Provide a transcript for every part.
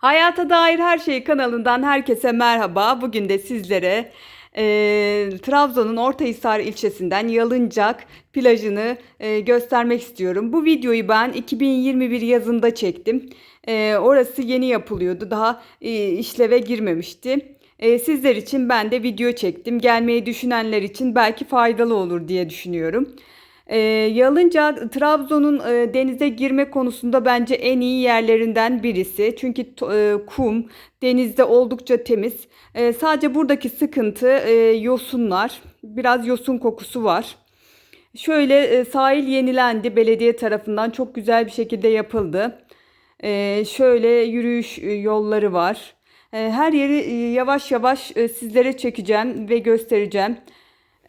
Hayata Dair Her Şey kanalından herkese merhaba. Bugün de sizlere e, Trabzon'un Ortahisar ilçesinden Yalıncak plajını e, göstermek istiyorum. Bu videoyu ben 2021 yazında çektim. E, orası yeni yapılıyordu. Daha e, işleve girmemişti. E, sizler için ben de video çektim. Gelmeyi düşünenler için belki faydalı olur diye düşünüyorum. E, Yalınca Trabzon'un e, denize girme konusunda bence en iyi yerlerinden birisi. Çünkü e, kum denizde oldukça temiz. E, sadece buradaki sıkıntı e, yosunlar. Biraz yosun kokusu var. Şöyle e, sahil yenilendi belediye tarafından çok güzel bir şekilde yapıldı. E, şöyle yürüyüş e, yolları var. E, her yeri e, yavaş yavaş sizlere çekeceğim ve göstereceğim.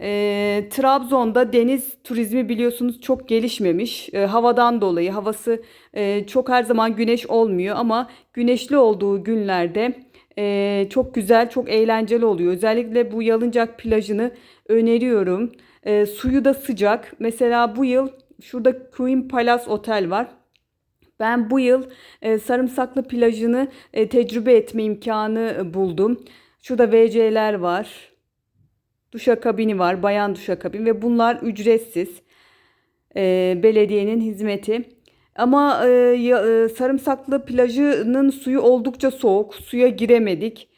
E, Trabzon'da deniz turizmi biliyorsunuz çok gelişmemiş. E, havadan dolayı havası e, çok her zaman güneş olmuyor ama güneşli olduğu günlerde e, çok güzel, çok eğlenceli oluyor. Özellikle bu Yalıncak plajını öneriyorum. E, suyu da sıcak. Mesela bu yıl şurada Queen Palace Otel var. Ben bu yıl e, Sarımsaklı plajını e, tecrübe etme imkanı e, buldum. Şurada WC'ler var. Duşakabini var, bayan duşakabini ve bunlar ücretsiz. E, belediyenin hizmeti. Ama e, ya- e, Sarımsaklı plajının suyu oldukça soğuk. Suya giremedik.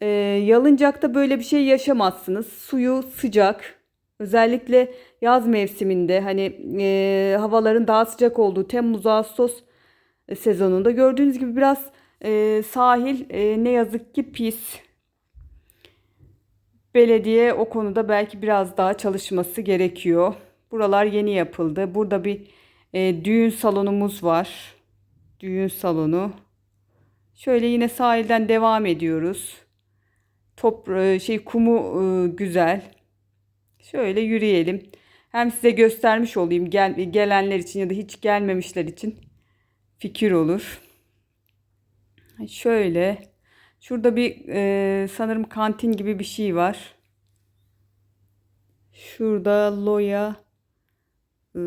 E, Yalıncak'ta böyle bir şey yaşamazsınız. Suyu sıcak. Özellikle yaz mevsiminde hani e, havaların daha sıcak olduğu Temmuz Ağustos sezonunda gördüğünüz gibi biraz e, sahil e, ne yazık ki pis. Belediye o konuda belki biraz daha çalışması gerekiyor. Buralar yeni yapıldı. Burada bir e, düğün salonumuz var. Düğün salonu. Şöyle yine sahilden devam ediyoruz. Top e, şey kumu e, güzel. Şöyle yürüyelim. Hem size göstermiş olayım gel, gelenler için ya da hiç gelmemişler için fikir olur. Şöyle şurada bir e, sanırım kantin gibi bir şey var. Şurada Loya e,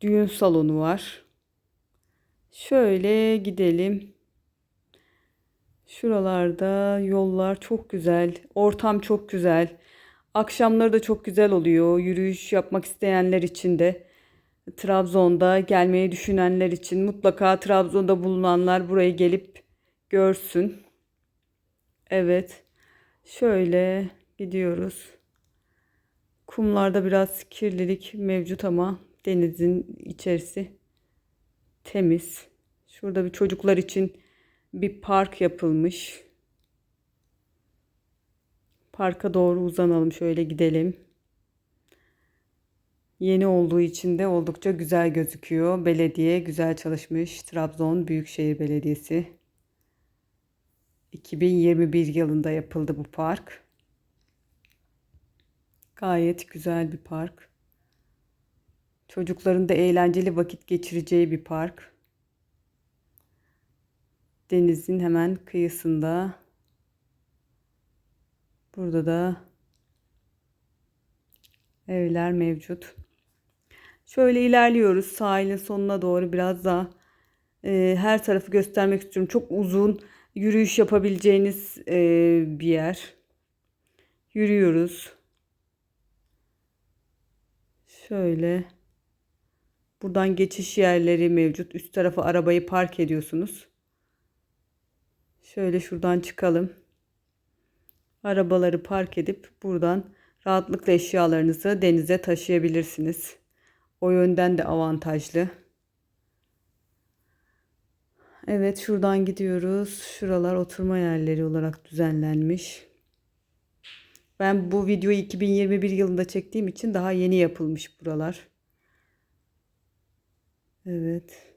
düğün salonu var. Şöyle gidelim. Şuralarda yollar çok güzel. Ortam çok güzel. Akşamları da çok güzel oluyor. Yürüyüş yapmak isteyenler için de Trabzon'da gelmeyi düşünenler için mutlaka Trabzon'da bulunanlar burayı gelip görsün. Evet. Şöyle gidiyoruz. Kumlarda biraz kirlilik mevcut ama denizin içerisi temiz. Şurada bir çocuklar için bir park yapılmış. Parka doğru uzanalım şöyle gidelim. Yeni olduğu için de oldukça güzel gözüküyor. Belediye güzel çalışmış. Trabzon Büyükşehir Belediyesi. 2021 yılında yapıldı bu park. Gayet güzel bir park. Çocukların da eğlenceli vakit geçireceği bir park. Denizin hemen kıyısında. Burada da evler mevcut. Şöyle ilerliyoruz sahilin sonuna doğru biraz daha e, her tarafı göstermek istiyorum. Çok uzun yürüyüş yapabileceğiniz e, bir yer. Yürüyoruz. Şöyle buradan geçiş yerleri mevcut. Üst tarafa arabayı park ediyorsunuz. Şöyle şuradan çıkalım. Arabaları park edip buradan rahatlıkla eşyalarınızı denize taşıyabilirsiniz. O yönden de avantajlı. Evet şuradan gidiyoruz. Şuralar oturma yerleri olarak düzenlenmiş. Ben bu videoyu 2021 yılında çektiğim için daha yeni yapılmış buralar. Evet.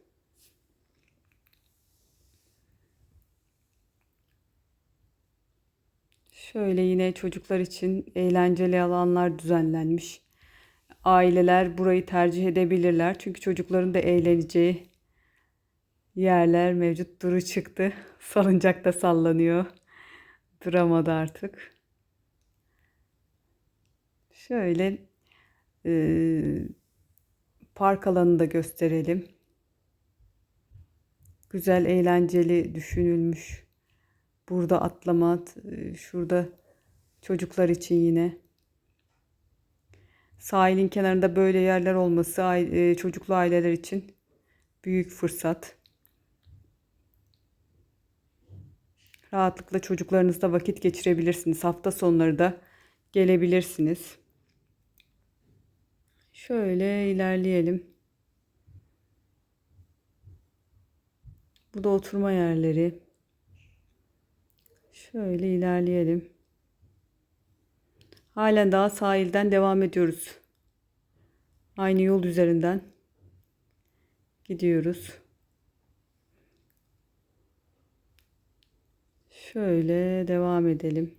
Şöyle yine çocuklar için eğlenceli alanlar düzenlenmiş. Aileler burayı tercih edebilirler. Çünkü çocukların da eğleneceği yerler mevcut. Duru çıktı. Salıncakta sallanıyor. Duramadı artık. Şöyle e, park alanını da gösterelim. Güzel, eğlenceli düşünülmüş. Burada atlama, t- şurada çocuklar için yine. Sahilin kenarında böyle yerler olması e, çocuklu aileler için büyük fırsat. Rahatlıkla çocuklarınızla vakit geçirebilirsiniz. Hafta sonları da gelebilirsiniz. Şöyle ilerleyelim. Bu da oturma yerleri. Şöyle ilerleyelim. Halen daha sahilden devam ediyoruz. Aynı yol üzerinden gidiyoruz. Şöyle devam edelim.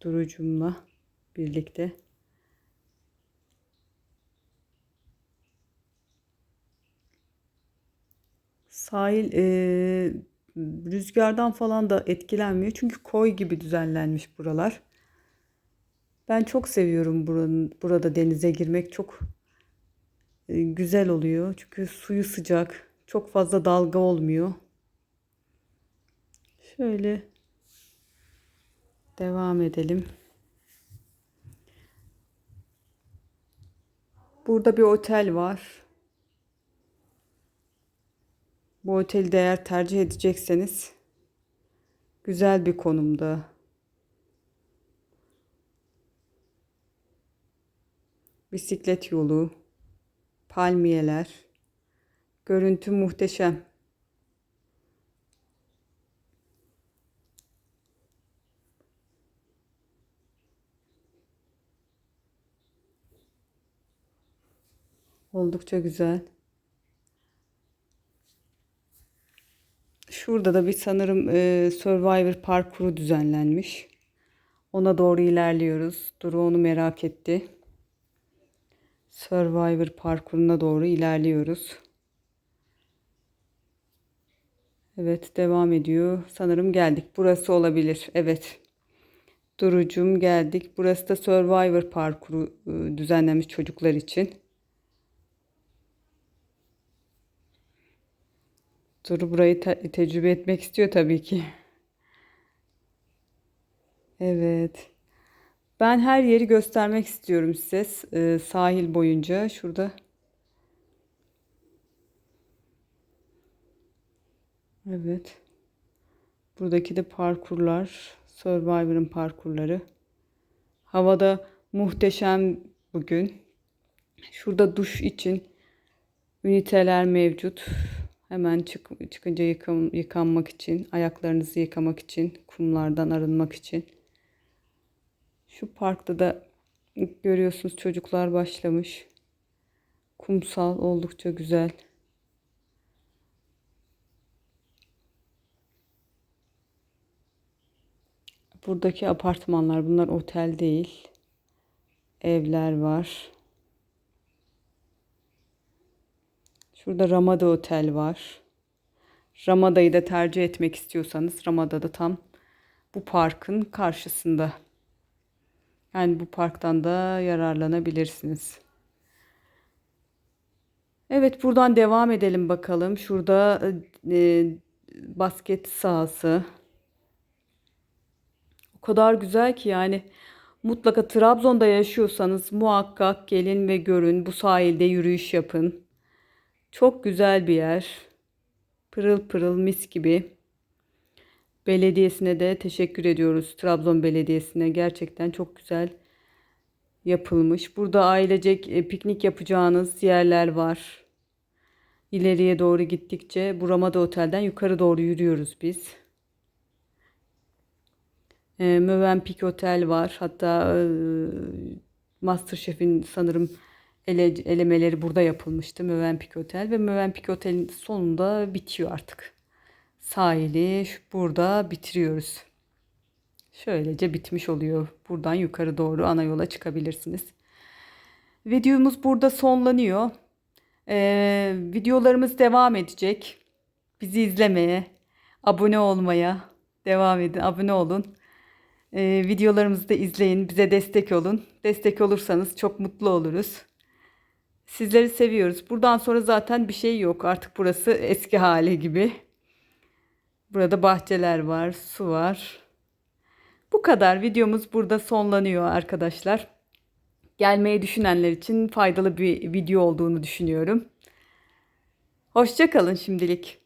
Durucumla birlikte. Sahil eee, rüzgardan falan da etkilenmiyor. Çünkü koy gibi düzenlenmiş buralar. Ben çok seviyorum buranın, burada denize girmek çok e, güzel oluyor. Çünkü suyu sıcak. Çok fazla dalga olmuyor. Şöyle devam edelim. Burada bir otel var. Bu oteli de eğer tercih edecekseniz güzel bir konumda. Bisiklet yolu, palmiyeler, görüntü muhteşem. Oldukça güzel. Şurada da bir sanırım e, Survivor parkuru düzenlenmiş. Ona doğru ilerliyoruz. Duru onu merak etti. Survivor parkuruna doğru ilerliyoruz. Evet devam ediyor. Sanırım geldik. Burası olabilir. Evet. Durucum geldik. Burası da Survivor parkuru e, düzenlenmiş çocuklar için. Duru burayı te- tecrübe etmek istiyor tabii ki. Evet. Ben her yeri göstermek istiyorum size. E, sahil boyunca. Şurada. Evet. Buradaki de parkurlar. Survivor'ın parkurları. Havada muhteşem bugün. Şurada duş için üniteler mevcut. Hemen çık, çıkınca yıkan, yıkanmak için, ayaklarınızı yıkamak için, kumlardan arınmak için. Şu parkta da görüyorsunuz çocuklar başlamış. Kumsal oldukça güzel. Buradaki apartmanlar bunlar otel değil. Evler var. Şurada Ramada Otel var. Ramada'yı da tercih etmek istiyorsanız Ramada da tam bu parkın karşısında. Yani bu parktan da yararlanabilirsiniz. Evet buradan devam edelim bakalım. Şurada e, basket sahası. O kadar güzel ki yani mutlaka Trabzon'da yaşıyorsanız muhakkak gelin ve görün. Bu sahilde yürüyüş yapın. Çok güzel bir yer. Pırıl pırıl mis gibi. Belediyesine de teşekkür ediyoruz. Trabzon Belediyesi'ne gerçekten çok güzel yapılmış. Burada ailecek e, piknik yapacağınız yerler var. İleriye doğru gittikçe bu Ramada Otel'den yukarı doğru yürüyoruz biz. E, Mövenpik Otel var. Hatta e, MasterChef'in sanırım ele, elemeleri burada yapılmıştı. Mövenpik Otel ve Mövenpik Otel'in sonunda bitiyor artık. Sahili burada bitiriyoruz. Şöylece bitmiş oluyor. Buradan yukarı doğru ana yola çıkabilirsiniz. Videomuz burada sonlanıyor. Ee, videolarımız devam edecek. Bizi izlemeye, abone olmaya devam edin. Abone olun. Ee, videolarımızı da izleyin. Bize destek olun. Destek olursanız çok mutlu oluruz. Sizleri seviyoruz. Buradan sonra zaten bir şey yok. Artık burası eski hali gibi. Burada bahçeler var, su var. Bu kadar. Videomuz burada sonlanıyor arkadaşlar. Gelmeyi düşünenler için faydalı bir video olduğunu düşünüyorum. Hoşça kalın şimdilik.